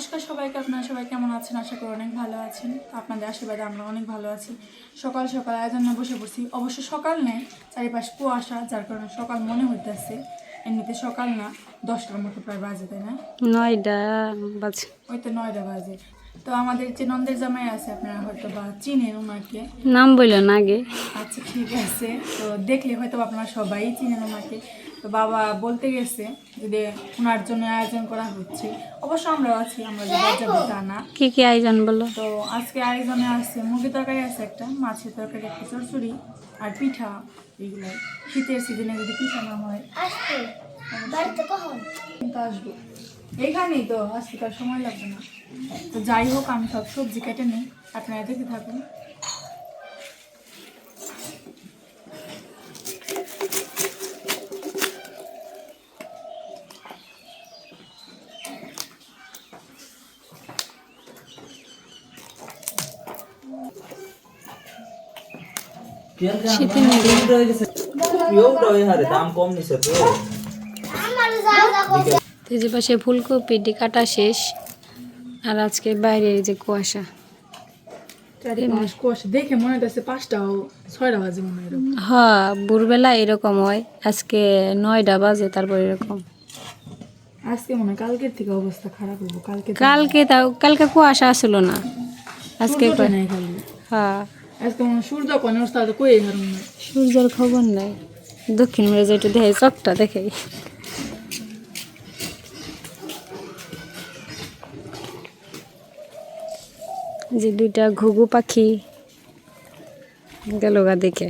নমস্কার সবাইকে আপনারা সবাই কেমন আছেন? আশা করি অনেক ভালো আছেন। তো আপনাদের আশীর্বাদে আমরা অনেক ভালো আছি। সকাল সকাল আয়োজনে বসে পড়ছি। অবশ্য সকাল নেই চারিপাশ কুয়াশা যার কারণে সকাল মনে হইতেছে। এমনিতে সকাল না দশটার মতো প্রায় বাজে তাই না? নয়টা বাজে। ওই তো নয়টা বাজে। তো আমাদের যে নন্দের জামাই আছে আপনারা হয়তো বা চিনেন ওনাকে নাম বললেন আগে। আচ্ছা ঠিক আছে। তো দেখলে হয়তো আপনারা সবাই চিনেন ওনাকে তো বাবা বলতে গেছে যে ওনার জন্য আয়োজন করা হচ্ছে। অবশ্য আমরাও আছি আমরা যাব তা না। কি কি আয়োজন বলো? তো আজকে আয়োজনে আছে মুরগি তরকারি আছে একটা মাছের তরকারি একটা চচ্চড়ি আর পিঠা। এগুলো শীতের সিজনে যদি পিঠা না হয় কিন্তু আসব। এইখানেই তো আসতে তার সময় লাগবে না। তো যাই হোক আমি সব সবজি কেটে নিই। আপনারা দেখে থাকুন। শীতে যা পাশে ফুলকপিটি কাটা শেষ। আর আজকে বাইরে যে কুয়াশা। দেখে মনে হচ্ছে পাঁচটাও ছয়টা বাজে মনে হয় হ্যাঁ ভোরবেলা এরকম হয়। আজকে নয়টা বাজে তারপর এরকম। আজকে মনে কালকের থেকে অবস্থা খারাপ হব কালকে কালকে তাও কালকে কুয়াশা আসলো না। আজকে হ্যাঁ। আজকে সূর্যের খবর নাই। দক্ষিণ মেরে যেটা দেখে চকটা দেখে। যে দুইটা ঘুঘু পাখি গেল গা দেখে।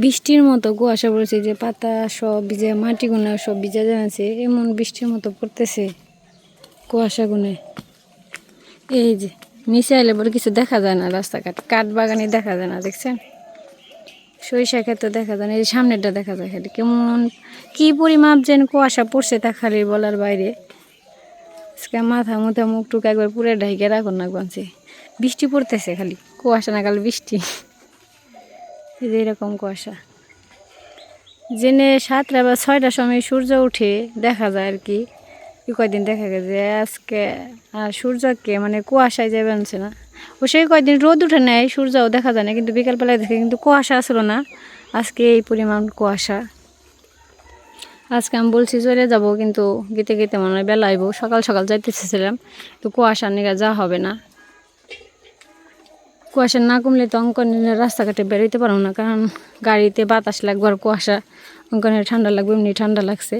বৃষ্টির মতো কুয়াশা পড়েছে যে পাতা সব ভিজে, মাটি গুনা সব ভিজা জানাচ্ছে এমন বৃষ্টির মতো পড়তেছে কুয়াশা গুনে। এই যে, নিচে বলে কিছু দেখা যায় না রাস্তাঘাট। কাঠ বাগানে দেখা যায় না, দেখছেন? সরিষা ক্ষেত্রে দেখা যায় না, এই সামনেরটা দেখা যায় খালি। কেমন, কী পরিমাপ যেন কুয়াশা পড়ছে তা খালি বলার বাইরে। আজকে মাথা মুথা মুখ টুক একবার পুরে ঢাইকে রাখুন না গঞ্চে বৃষ্টি পড়তেছে খালি, কুয়াশা না খালি বৃষ্টি। এই যে এরকম কুয়াশা। জেনে সাতটা বা ছয়টার সময় সূর্য উঠে দেখা যায় আর কি। কি কয়দিন দেখা গেছে যে আজকে আর সূর্যকে মানে কুয়াশায় যাবে আনছে না। ও সেই কয়দিন রোদ উঠে নেয় সূর্যও দেখা যায় না, কিন্তু বিকালবেলায় দেখে কিন্তু কুয়াশা আসলো না। আজকে এই পরিমাণ কুয়াশা। আজকে আমি বলছি চলে যাব, কিন্তু গেতে গেতে মনে হয় বেলা আইব সকাল সকাল যাইতে চেয়েছিলাম তো কুয়াশার নিয়ে যা হবে না। কুয়াশা না কমলে তো অঙ্কনের রাস্তাঘাটে বেরোতে পারব না, কারণ গাড়িতে বাতাস লাগবে আর কুয়াশা, অঙ্কনের ঠান্ডা লাগবে, এমনি ঠান্ডা লাগছে।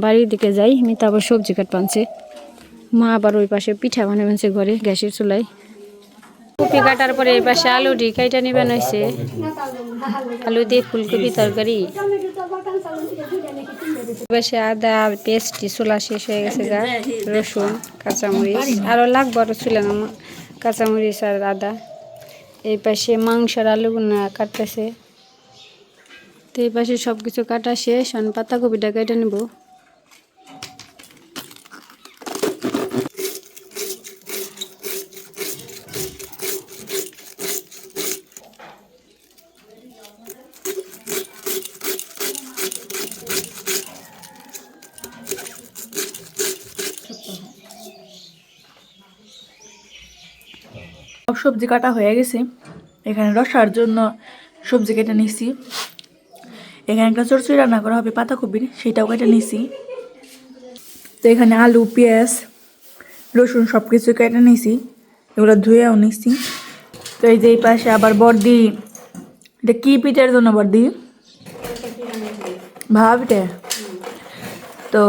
বাড়ির দিকে যাই, আমি তারপর সবজি কাট পানছে মা আবার ওই পাশে পিঠা বানিয়ে বানছে ঘরে, গ্যাসের চুলাই কপি কাটার পরে এই পাশে আলু ডি কাইটা নিবেন হয়েছে আলু দিয়ে ফুলকপি তরকারি। পাশে আদা পেস্টি চুলা শেষ হয়ে গেছে গা, রসুন, কাঁচামরিচ। আরও লাগবে আরও ছিল না মা- কাঁচামরিচ আর আদা। এই পাশে মাংসের আলুগুলো কাটতেছে। তো এই পাশে সব কিছু কাটা শেষ, আমি পাতাকপিটা কেটে নেব। সবজি কাটা হয়ে গেছে। এখানে রসার জন্য সবজি কেটে নিছি। এখানে একটা চরচড়ি রান্না করা হবে, পাতাকপির, সেটাও কেটে নিছি। তো এখানে আলু, পেঁয়াজ, রসুন সব কিছু কেটে নিছি। এগুলো ধুয়েও নিছি। তো এই যে এই পাশে আবার বর্দি, এটা কি পিঠের জন্য বর্দি? ভাবা পিঠে? তো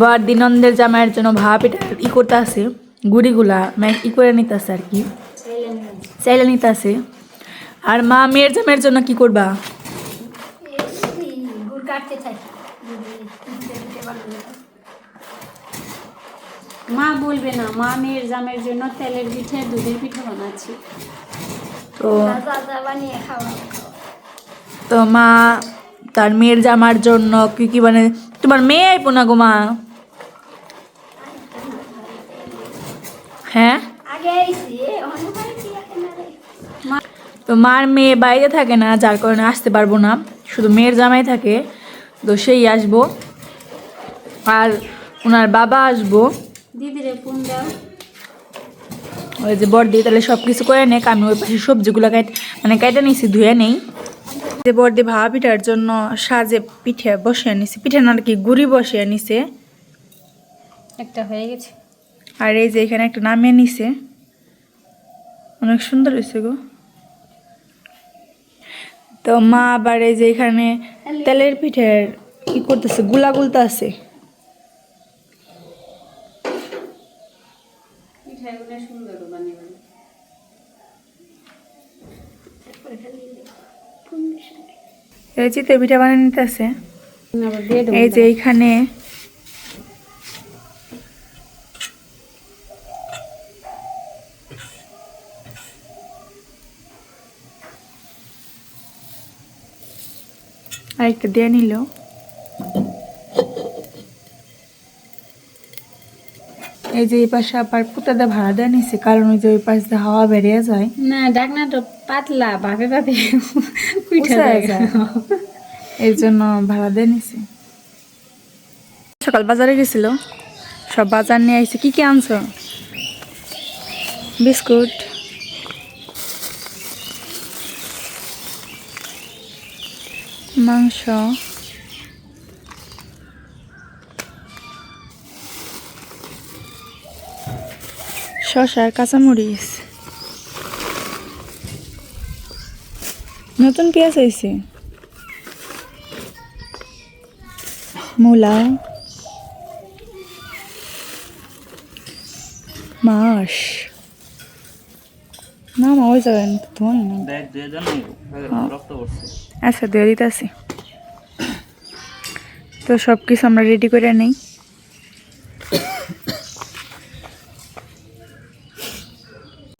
বর্দি নন্দের জামাইয়ের জন্য ভাবা পিঠা ই করতে আছে। গুড়িগুলা ম্যাশ ই করে নিতে আছে আর কি। চাইলে নিতে আছে। আর মা মেয়ের জামের জন্য কি করবা? মা বলবে না মা মেয়ের জামের জন্য তেলের পিঠে দুধের পিঠে বানাচ্ছি। তো বানিয়ে খাওয়া। তো মা তার মেয়ের জামার জন্য কি কি মানে তোমার মেয়ে আইপো না গো মা? হ্যাঁ? আগে আইসি অন্য বাড়িতে এখন আর এই- তো মার মেয়ে বাইরে থাকে না যার কারণে আসতে পারব না। শুধু মেয়ের জামাই থাকে তো সেই আসব। আর ওনার বাবা আসব। দিদিরে ফোন দাও। ওই যে বর্দি তাহলে সব কিছু করে নেক আমি ওই পাশে সবজিগুলো কাট মানে কেটে নিছি ধুয়ে নেই। যে বর্দি ভাবা পিঠার জন্য সাজে পিঠে বসিয়ে নিছি। পিঠে না আর কি গুড়ি বসিয়ে নিছে। একটা হয়ে গেছে। আর এই যে এখানে একটা নামিয়ে নিছে। অনেক সুন্দর হয়েছে গো। তো মা আবার এই যে এখানে তেলের পিঠের কি করতেছে গুলা গুলতে আছে এই চিতে পিঠা বানিয়ে নিতেছে। এই যে এইখানে আরেকটা দিয়ে নিল। এই যে এই পাশে আবার পুতাদা ভাড়া দেওয়া নিছে কারণ ওই যে ওই পাশ দিয়ে হাওয়া বেরিয়ে যায়। না ডাকনা তো পাতলা ভাবে ভাবে পিঠা উঠে যায়। যায়। জন্য ভাড়া দিয়ে নিছে। সকাল বাজারে গেছিল সব বাজার নিয়ে আইছে কি কি আনছো? বিস্কুট। মাংস। শসা আর কাঁচামরিচ। নতুন পেঁয়াজ হয়েছে। মূলা। মাস না, মা যাবেন দেন রক্ত পড়ছে। আচ্ছা দিয়ে দিতেছি। তো সব কিছু আমরা রেডি করে নেই।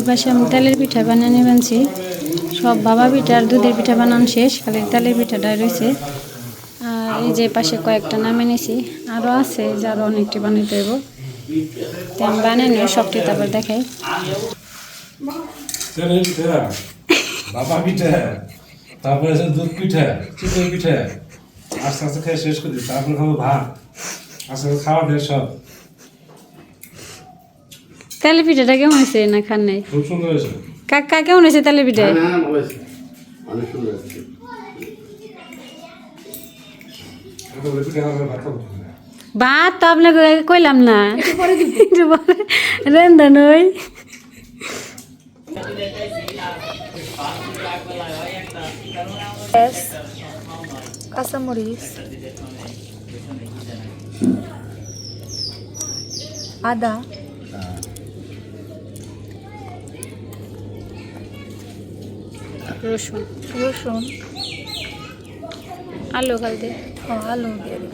পাশে আমি তেলের পিঠা বানানো বানছি সব বাবা পিঠা আর দুধের পিঠা বানানো শেষ খালি তেলের পিঠাটা রয়েছে। আর এই যে পাশে কয়েকটা নামে নিছি আরও আছে যে আরও অনেকটি বানাইতে হইব। তো আমি বানিয়ে নিই সবটি তারপর দেখাই। বাবা পিঠা। তারপরে আছে দুধ পিঠা চিতই পিঠা আস্তে আস্তে খেয়ে শেষ করে দিই তারপরে খাব ভাত আস্তে আস্তে খাওয়া দেয় সব। পিঠাটা কেমন হয়েছে না খান নাই? খুব সুন্দর হয়েছে। কাকা কেমন হয়েছে তেলের পিঠা? এত বলে পিঠা ভাত তো আপনাকে কইলাম না। রেন্দা নই। পেঁয়াজ কাঁচামরিচ আদা রসুন। রসুন। আলু খালতে ও আলু দিয়ে দিই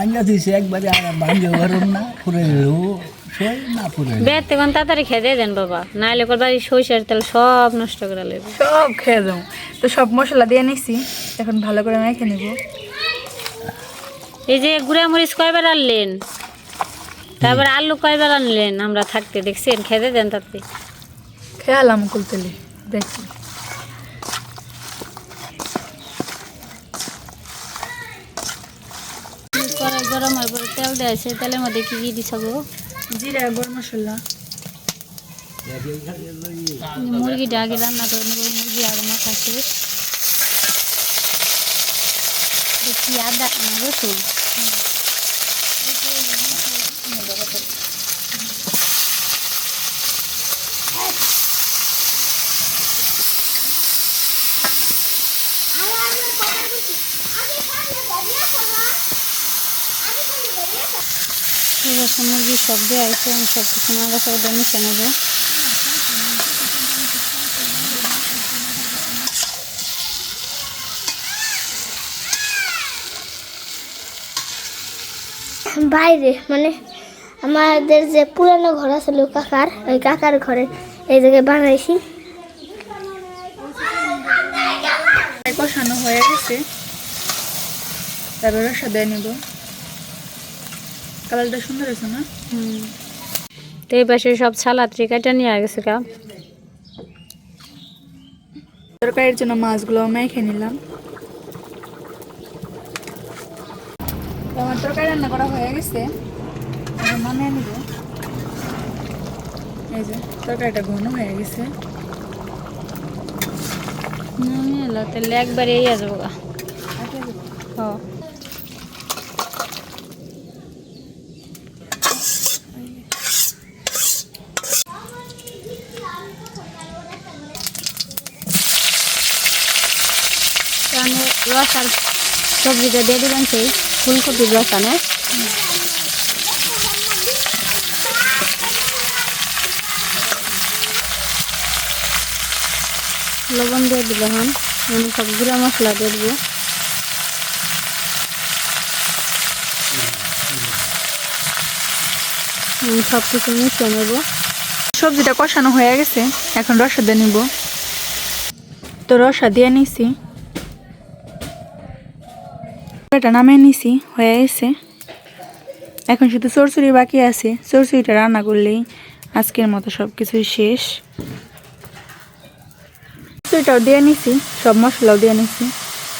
আঞ্জা দিছে একবারে আর ভাঙ্গে গরম না ফুরে এলো সই না বের তাড়াতাড়ি খেয়ে দিয়ে দেন বাবা। নাইলে করবার সরিষার তেল সব নষ্ট করে লেবে সব খেয়ে যাও তো সব মশলা দিয়ে নিছি। এখন ভালো করে মেখে নিব। এই যে গুঁড়া মরিচ কয়বার আনলেন? তারপর আলু কয়বার আনলেন? আমরা থাকতে দেখছেন খেতে দেন তাতে খেয়ালাম কুলতেলি দেখি। গরম পরে তেল দেয় সেই তেলের মধ্যে কি কি দিছ গো? জিরা, গরম মশলা। মুরগিটা আগে রান্না করে নেব, মুরগি আগে মাথা শেষ। দেখি আদা, রসুন। আছে মুরগি সব আইসে আমি সব কিছু নাড়া সব মিশে নেব। বাইরে মানে আমাদের যে পুরানো ঘর আছিল কাকার ওই কাকার ঘরে এই জায়গায় বানাইছি। কষানো হয়ে গেছে। তারপর রসা দিয়ে নিব। কালারটা সুন্দর হয়েছে না? হুম। তো এই পাশে সব সালাদ কাটা নিয়ে গেছে কা তরকারির জন্য মাছগুলো মেখে নিলাম। আমার তরকারি রান্না করা হয়ে গেছে। নামিয়ে নিব। এই যে তরকারিটা ঘন হয়ে গেছে। নামিয়ে এলো তাহলে একবারে এই আসব গা। হ্যাঁ আমি রসার সবজিটা দিয়ে দিবেন সেই ফুলকপির রসানে। লবণ দিয়ে দিলে হন আমি সব গুঁড়া মশলা দিয়ে দেবো। সব কিছু মিশিয়ে নেব। সবজিটা কষানো হয়ে গেছে, এখন রসা দিয়ে নিব। তো রসা দিয়ে নিছি। এটা নামিয়ে নিছি, হয়ে গেছে। এখন শুধু চরচুরি বাকি আছে। চরচুরিটা রান্না করলেই আজকের মতো সব কিছুই শেষ। চরচুরিটাও দিয়ে নিছি, সব মশলাও দিয়ে নিছি।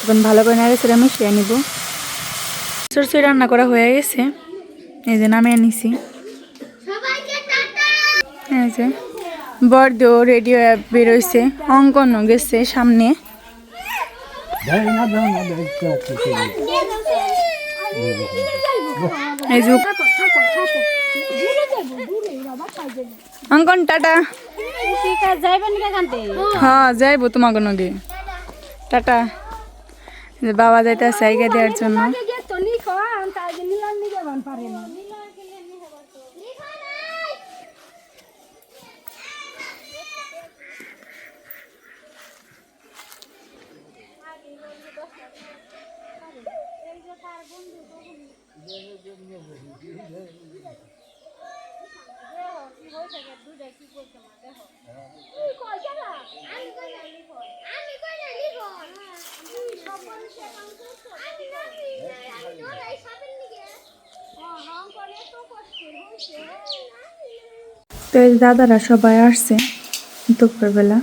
এখন ভালো করে নাড়ে সেটা মিশিয়ে নিব। চরচুরি রান্না করা হয়ে গেছে। এই যে নামিয়ে নিছি। এই যে বর্দ রেডিও অ্যাপ বেরোইছে। অঙ্কনও গেছে সামনে দেয় না দেয় না দেয় তো কিছু নেই। এই অঙ্কন টাটা। হ্যাঁ যাইব তোমাকে নদী। টাটা। বাবা যাইতে সাইকে দেওয়ার জন্য। তো এই দাদারা সবাই আসছে দুপুরবেলা।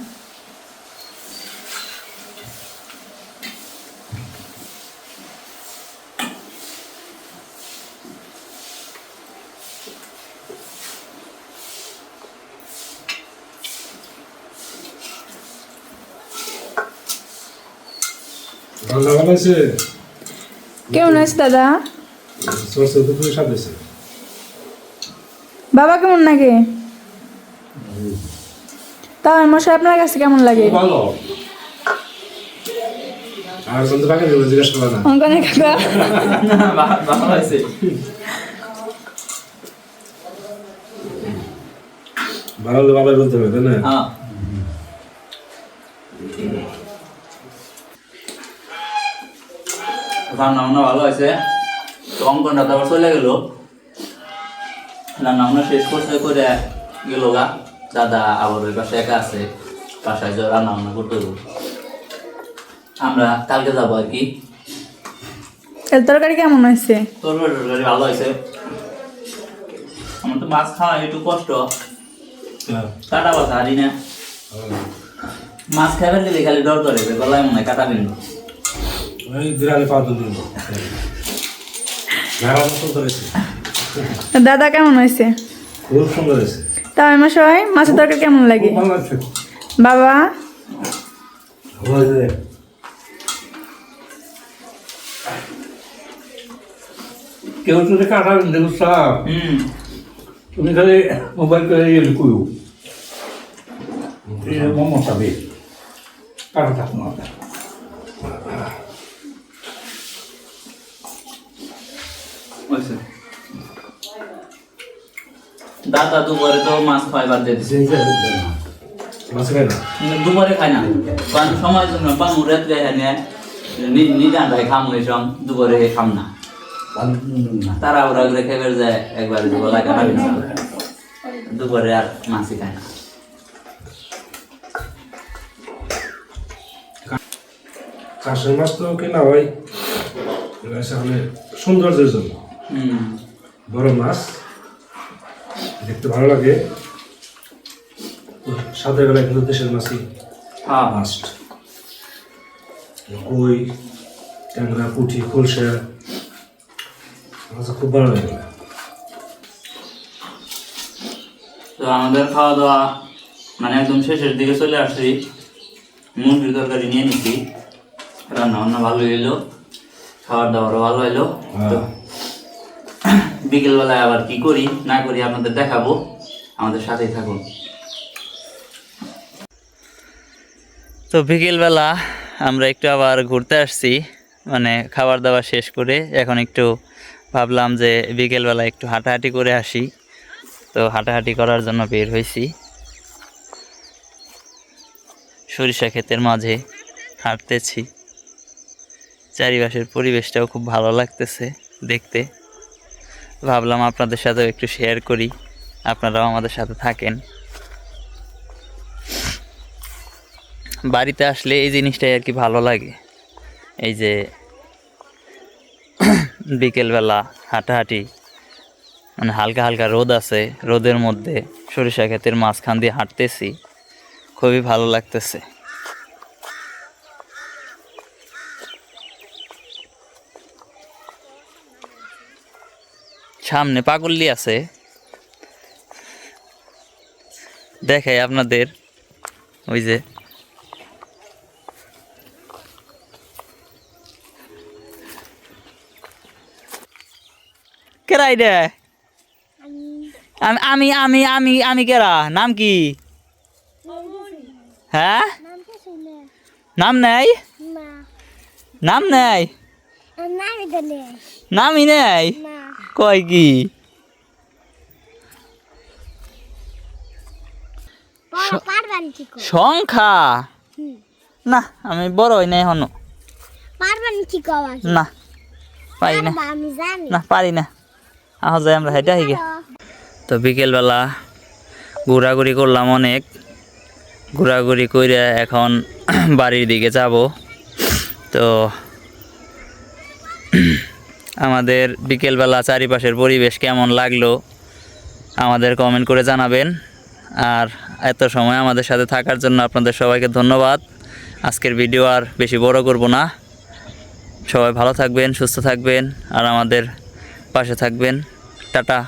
কেমন আছে দাদা? বাবা কেমন লাগে তা মশাই আপনার কাছে কেমন লাগে? ভালো। আর কিন্তু বাকি জিজ্ঞাসা করবে না। অঙ্কনের কাকা ভালো হয়েছে ভালো হলে বাবাই বলতে হবে তাই না? হ্যাঁ। রান্না বান্না ভালো হয়েছে। তো অঙ্কনটা তো আবার চলে গেল। রান্না বান্না শেষ করতে করে গেল গা। দাদা আবার ওই পাশে একা আছে বাসায় যে রান্না বান্না করতে হবে আমরা কালকে যাব আর কি। তরকারি কেমন হয়েছে? তরকারি টরকারি ভালো হয়েছে। আমার তো মাছ খাওয়া একটু কষ্ট। কাটা বাছা হারি না। মাছ খাবার দিলে খালি ডর করে গলায় মনে হয় কাটা বিন্দু দাদা কেমন হয়েছে? খুব সুন্দর হয়েছে। তা মশাই মাছের তরকারি কেমন লাগে? বাবা? কেউ যদি কাটাবেন দেখো সাপ হুম। তুমি খালি মোবাইল করে ইয়ে লিখুও মোমো খাবে কাটা থাক না। দাদা দুপুরে তো মাছ খাওয়াই বাদ দিয়ে দিছে মাছ খাই না? কিন্তু দুপুরে খাই না। কারণ সময় জন্য পামু রাত্রে এনে নিজে আন্দায় খাম হয়েছম দুপুরে খাম না। তারা ওরা করে খেয়ে যায় একবার কাটা বিন্দু দুপুরে আর মাছই খায় না। কাশের মাছ তো কেনা হয়। সেখানে সৌন্দর্যের জন্য। বড় মাছ। দেখতে ভালো লাগে। সাথে বেলা কিন্তু দেশের মাছই হ্যাঁ। মাস্ট কই ট্যাংরা পুঁটি খুলসে আমার খুব ভালো লাগে। তো আমাদের খাওয়া দাওয়া মানে একদম শেষের দিকে চলে আসছি। মুরগির তরকারি নিয়ে নিচ্ছি রান্না বান্না ভালো এলো খাবার দাবারও ভালো হইল। তো বিকেলবেলায় আবার কি করি, না করি আপনাদের দেখাবো। আমাদের সাথেই থাকুন। তো বিকেলবেলা আমরা একটু আবার ঘুরতে আসছি মানে খাবার দাবার শেষ করে এখন একটু ভাবলাম যে বিকেলবেলা একটু হাঁটাহাঁটি করে আসি। তো হাঁটাহাঁটি করার জন্য বের হয়েছি। সরিষা ক্ষেতের মাঝে হাঁটতেছি। চারিপাশের পরিবেশটাও খুব ভালো লাগতেছে দেখতে। ভাবলাম আপনাদের সাথেও একটু শেয়ার করি। আপনারাও আমাদের সাথে থাকেন। বাড়িতে আসলে এই জিনিসটাই আর কি ভালো লাগে। এই যে বিকেলবেলা হাঁটাহাঁটি মানে হালকা হালকা রোদ আছে, রোদের মধ্যে সরিষা ক্ষেতের মাঝখান দিয়ে হাঁটতেছি। খুবই ভালো লাগতেছে। সামনে পাগল্লি আছে। দেখাই আপনাদের ওই যে। কেরাই রে আমি আমি আমি আমি আমি কেরা নাম কি? হ্যাঁ? নাম নেই? নাম নেই। নামই নেই? কয় কি? সংখ্যা? না আমি বড় হই নাই কওয়া না পারি না। না পারি না। আহ যাই আমরা হেঁটে আহি তো বিকেলবেলা ঘোরাঘুরি করলাম অনেক। ঘোরাঘুরি করে এখন বাড়ির দিকে যাব। তো আমাদের বিকেলবেলা চারিপাশের পরিবেশ কেমন লাগল আমাদের কমেন্ট করে জানাবেন। আর এত সময় আমাদের সাথে থাকার জন্য আপনাদের সবাইকে ধন্যবাদ। আজকের ভিডিও আর বেশি বড় করব না। সবাই ভালো থাকবেন, সুস্থ থাকবেন, আর আমাদের পাশে থাকবেন। টাটা।